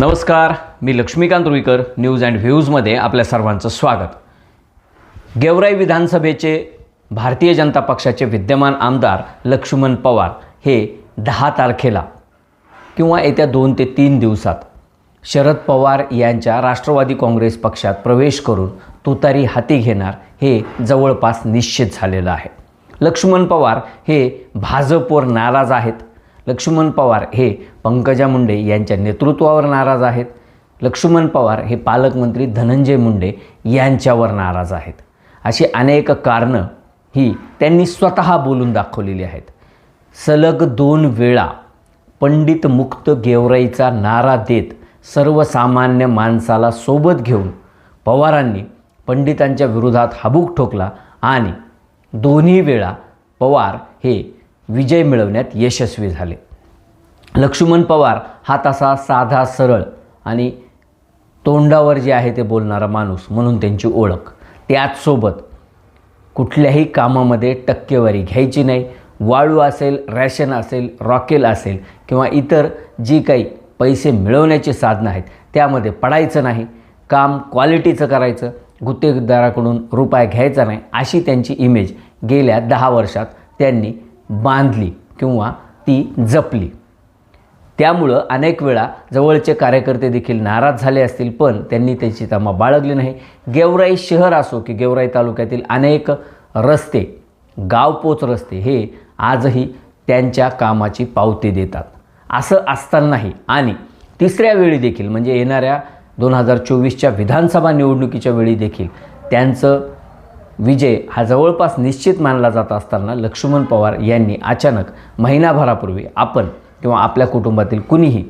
नमस्कार मी Laxmikant Ruikar news and व्ह्यूजमध्ये आपल्या सर्वांचं स्वागत. गेवराई विधानसभेचे भारतीय जनता पक्षाचे विद्यमान आमदार लक्ष्मण पवार हे दहा तारखेला किंवा येत्या दोन ते तीन दिवसात शरद पवार यांच्या राष्ट्रवादी काँग्रेस पक्षात प्रवेश करून तुतारी हाती घेणार हे जवळपास निश्चित झालेलं आहे. लक्ष्मण पवार हे भाजपवर नाराज आहेत. लक्ष्मण पवार हे पंकजा मुंडे यांच्या नेतृत्वावर नाराज आहेत. लक्ष्मण पवार हे पालकमंत्री धनंजय मुंडे यांच्यावर नाराज आहेत. अशी अनेक कारणं ही त्यांनी स्वतः बोलून दाखवलेली आहेत. सलग दोन वेळा पंडित मुक्त गेवराईचा नारा देत सर्वसामान्य माणसाला सोबत घेऊन पवारांनी पंडितांच्या विरोधात हाबूक ठोकला आणि दोन्ही वेळा पवार हे विजय मिळवण्यात यशस्वी झाले. लक्ष्मण पवार हा तसा साधा सरळ आणि तोंडावर जे आहे ते बोलणारा माणूस म्हणून त्यांची ओळख. त्याचसोबत कुठल्याही कामामध्ये टक्केवारी घ्यायची नाही. वाळू असेल रॅशन असेल रॉकेल असेल किंवा इतर जी काही पैसे मिळवण्याची साधनं आहेत त्यामध्ये पडायचं नाही. काम क्वालिटीचं करायचं गुत्तेदाराकडून रुपये घ्यायचा नाही अशी त्यांची इमेज गेल्या दहा वर्षात त्यांनी बांधली किंवा ती जपली. त्यामुळं अनेक वेळा जवळचे कार्यकर्ते देखील नाराज झाले असतील पण त्यांनी त्याची तमा बाळगली नाही. गेवराई शहर असो की गेवराई तालुक्यातील अनेक रस्ते गावपोच रस्ते हे आजही त्यांच्या कामाची पावती देतात. असं असतानाही आणि तिसऱ्या वेळी देखील म्हणजे येणाऱ्या दोन हजार चोवीसच्या विधानसभा निवडणुकीच्या वेळी देखील त्यांचं विजय हा जवळपास निश्चित मानला जात असताना लक्ष्मण पवार यांनी अचानक महिनाभरापूर्वी आपण किंवा आपल्या कुटुंबातील कुणीही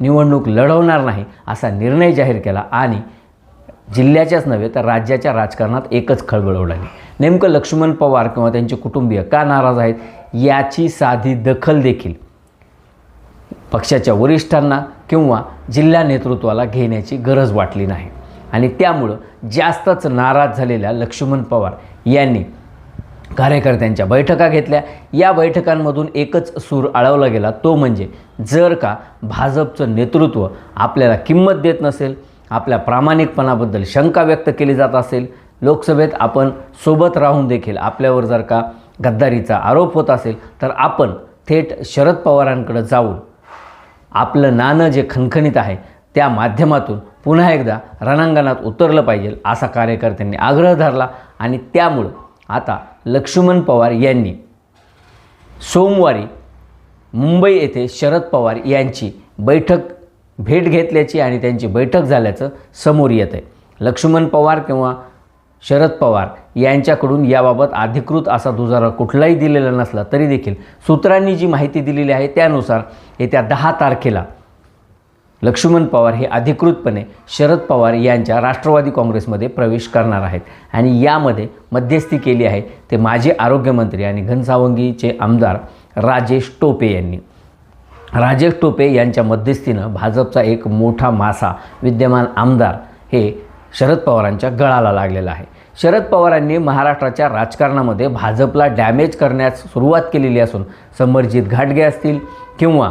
निवडणूक लढवणार नाही असा निर्णय जाहीर केला आणि जिल्ह्याच्याच नव्हे तर राज्याच्या राजकारणात एकच खळबळ उडाली नेमकं लक्ष्मण पवार किंवा त्यांचे कुटुंबीय का नाराज आहेत याची साधी दखल देखील पक्षाच्या वरिष्ठांना किंवा जिल्हा नेतृत्वाला घेण्याची गरज वाटली नाही. आणि त्यामुळं जास्तच नाराज झालेल्या लक्ष्मण पवार यांनी कार्यकर्त्यांच्या बैठका घेतल्या. या बैठकांमधून एकच सूर आळवला गेला तो म्हणजे जर का भाजपचं नेतृत्व आपल्याला किंमत देत नसेल आपल्या प्रामाणिकपणाबद्दल शंका व्यक्त केली जात असेल लोकसभेत आपण सोबत राहून देखील आपल्यावर जर का गद्दारीचा आरोप होत असेल तर आपण थेट शरद पवारांकडे जाऊन आपलं नाणं जे खणखणीत आहे त्या माध्यमातून पुन्हा एकदा रणांगणात उतरलं पाहिजे असा कार्यकर्त्यांनी आग्रह धरला आणि त्यामुळं आता लक्ष्मण पवार यांनी सोमवारी मुंबई येथे शरद पवार यांची बैठक भेट घेतल्याची आणि त्यांची बैठक झाल्याचं समोर येत आहे लक्ष्मण पवार किंवा शरद पवार यांच्याकडून याबाबत अधिकृत असा दुजारा कुठलाही दिलेला नसला तरी देखील सूत्रांनी जी माहिती दिलेली आहे त्यानुसार येत्या दहा तारखेला लक्ष्मण पवार हे अधिकृतपणे शरद पवार यांच्या राष्ट्रवादी काँग्रेसमध्ये प्रवेश करणार आहेत. आणि यामध्ये मध्यस्थी केली आहे ते माजी आरोग्यमंत्री आणि घनसावंगीचे आमदार राजेश टोपे यांनी. राजेश टोपे यांच्या मध्यस्थीनं भाजपचा एक मोठा मासा विद्यमान आमदार हे शरद पवारांच्या गळाला लागलेला आहे. शरद पवारांनी महाराष्ट्राच्या राजकारणामध्ये भाजपला डॅमेज करण्यास सुरुवात केलेली असून समरजित घाटगे असतील किंवा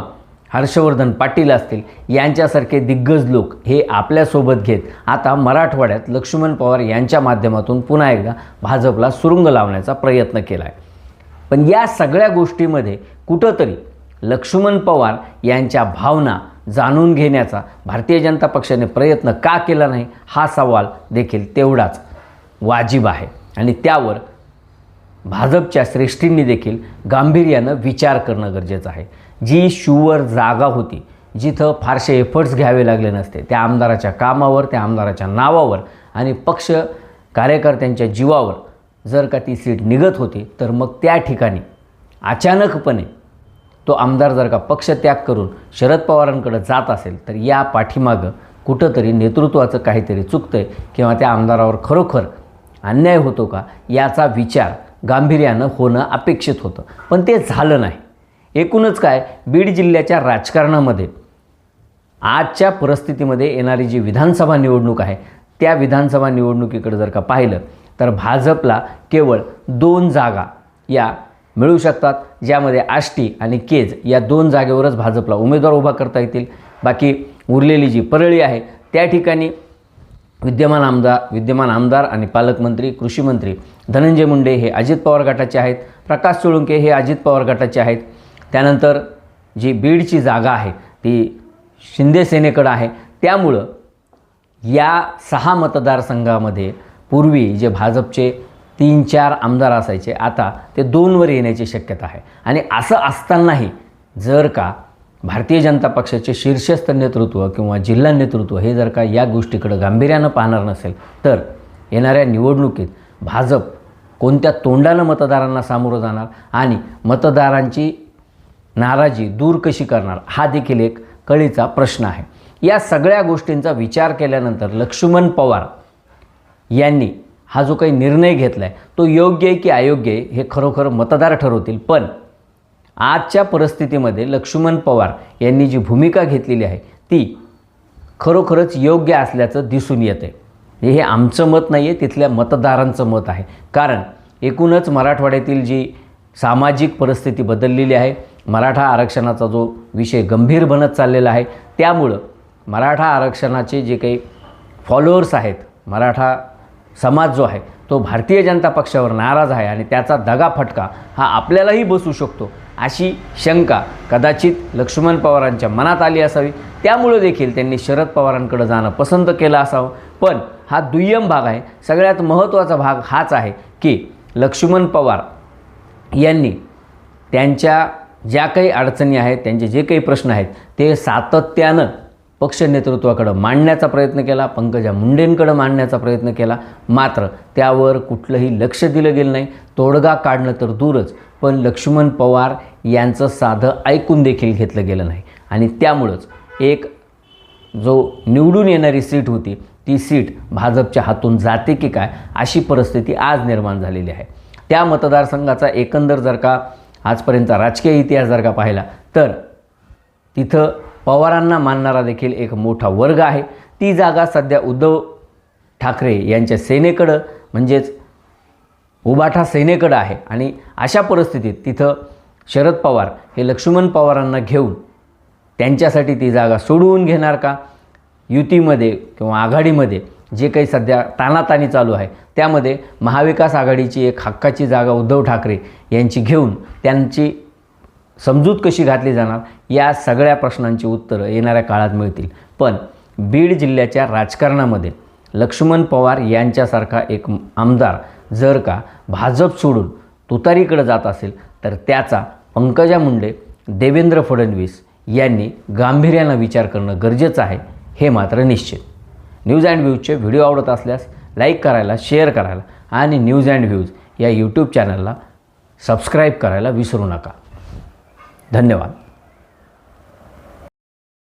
हर्षवर्धन पाटील असतील यांच्यासारखे दिग्गज लोक हे आपल्यासोबत घेत आता मराठवाड्यात लक्ष्मण पवार यांच्या माध्यमातून पुन्हा एकदा भाजपला सुरुंग लावण्याचा प्रयत्न केला आहे पण या सगळ्या गोष्टीमध्ये कुठंतरी लक्ष्मण पवार यांच्या भावना जाणून घेण्याचा भारतीय जनता पक्षाने प्रयत्न का केला नाही हा सवाल देखील तेवढाच वाजिब आहे. आणि त्यावर भाजपच्या श्रेष्ठींनी देखील गांभीर्यानं विचार करणं गरजेचं आहे. जी शुअर जागा होती जिथं फारसे एफर्ट्स घ्यावे लागले नसते त्या आमदाराच्या कामावर त्या आमदाराच्या नावावर आणि पक्ष कार्यकर्त्यांच्या जीवावर जर का ती सीट निघत होती तर मग त्या ठिकाणी अचानकपणे तो आमदार जर का पक्षत्याग करून शरद पवारांकडे जात असेल तर या पाठीमागं कुठंतरी नेतृत्वाचं काहीतरी चुकतं आहे किंवा त्या आमदारावर खरोखर अन्याय होतो का याचा विचार गांभीर्यानं होणं अपेक्षित होतं. पण ते झालं नाही. एकूणच काय? बीड जिल्ह्याच्या राजकारणामध्ये. आजच्या परिस्थितीमध्ये येणारी जी विधानसभा निवडणूक आहे त्या विधानसभा निवडणुकीकडे जर का पाहिलं तर भाजपला केवळ दोन जागा या मिळू शकतात ज्यामध्ये आष्टी आणि केज या दोन जागेवरच भाजपला उमेदवार उभा करता येतील. बाकी उरलेली जी परळी आहे त्या ठिकाणी विद्यमान आमदार विद्यमान आमदार आणि पालकमंत्री कृषीमंत्री धनंजय मुंडे हे अजित पवार गटाचे आहेत प्रकाश सोळुंके हे अजित पवार गटाचे आहेत. त्यानंतर जी बीडची जागा आहे ती शिंदे सेनेकडं आहे. त्यामुळं या सहा मतदारसंघामध्ये पूर्वी जे भाजपचे तीन चार आमदार असायचे आता ते दोनवर येण्याची शक्यता आहे. आणि असं असतानाही जर का भारतीय जनता पक्षाचे शीर्षस्थ नेतृत्व किंवा जिल्हा नेतृत्व हे जर का या गोष्टीकडं गांभीर्यानं पाहणार नसेल तर येणाऱ्या निवडणुकीत भाजप कोणत्या तोंडानं मतदारांना सामोरं जाणार आणि मतदारांची नाराजी दूर कशी करणार? हा देखील एक कळीचा प्रश्न आहे. या सगळ्या गोष्टींचा विचार केल्यानंतर लक्ष्मण पवार यांनी हा जो काही निर्णय घेतला आहे तो योग्य आहे की अयोग्य आहे हे खरोखर मतदार ठरवतील. पण आजच्या परिस्थितीमध्ये लक्ष्मण पवार यांनी जी भूमिका घेतलेली आहे ती खरोखरच योग्य असल्याचं दिसून येतं आहे हे आमचं मत नाही आहे तिथल्या मतदारांचं मत आहे. कारण एकूणच मराठवाड्यातील जी सामाजिक परिस्थिती बदललेली आहे. मराठा आरक्षणाचा जो विषय गंभीर बनत चाललेला आहे त्यामुळं मराठा आरक्षणाचे जे काही फॉलोअर्स आहेत मराठा समाज जो आहे तो भारतीय जनता पक्षावर नाराज आहे आणि त्याचा दगाफटका हा आपल्यालाही बसू शकतो अशी शंका कदाचित लक्ष्मण पवारांच्या मनात आली असावी. त्यामुळं देखील त्यांनी शरद पवारांकडे जाणं पसंत केलं असावं. पण हा दुय्यम भाग आहे. सगळ्यात महत्त्वाचा भाग हाच आहे की लक्ष्मण पवार यांनी त्यांच्या ज्या काही अडचणी आहेत त्यांचे जे काही प्रश्न आहेत ते सातत्यानं पक्ष नेतृत्वाकडं मांडण्याचा प्रयत्न केला पंकजा मुंडेंकडं मांडण्याचा प्रयत्न केला. मात्र त्यावर कुठलंही लक्ष दिलं गेलं नाही. तोडगा काढणं तर दूरच पण लक्ष्मण पवार यांचं साधं ऐकून देखील घेतलं गेलं नाही. आणि त्यामुळंच एक जो निवडून येणारी सीट होती ती सीट भाजपच्या हातून जाते की काय अशी परिस्थिती आज निर्माण झालेली आहे. त्या मतदारसंघाचा एकंदर जर का आजपर्यंतचा राजकीय इतिहास जर का पाहिला तर तिथं पवारांना मानणारा देखील एक मोठा वर्ग आहे. ती जागा सध्या उद्धव ठाकरे यांच्या सेनेकडं म्हणजेच उबाठा सेनेकडं आहे. आणि अशा परिस्थितीत तिथं शरद पवार हे लक्ष्मण पवारांना घेऊन त्यांच्यासाठी ती जागा सोडवून घेणार का? युतीमध्ये किंवा आघाडीमध्ये जे काही सध्या ताणाताणी चालू आहे त्यामध्ये महाविकास आघाडीची एक हक्काची जागा उद्धव ठाकरे यांची घेऊन त्यांची समजूत कशी घातली जाणार या सगळ्या प्रश्नांची उत्तरं येणाऱ्या काळात मिळतील. पण बीड जिल्ह्याच्या राजकारणामध्ये लक्ष्मण पवार यांच्यासारखा एक आमदार जर का भाजप सोडून तुतारीकडे जात असेल तर त्याचा पंकजा मुंडे देवेंद्र फडणवीस यांनी गांभीर्यानं विचार करणं गरजेचं आहे हे मात्र निश्चित. न्यूज अँड व्ह्यूजचे व्हिडिओ आवडत असल्यास लाईक करायला शेअर करायला आणि न्यूज अँड व्ह्यूज या यूट्यूब चॅनलला सबस्क्राईब करायला विसरू नका. धन्यवाद.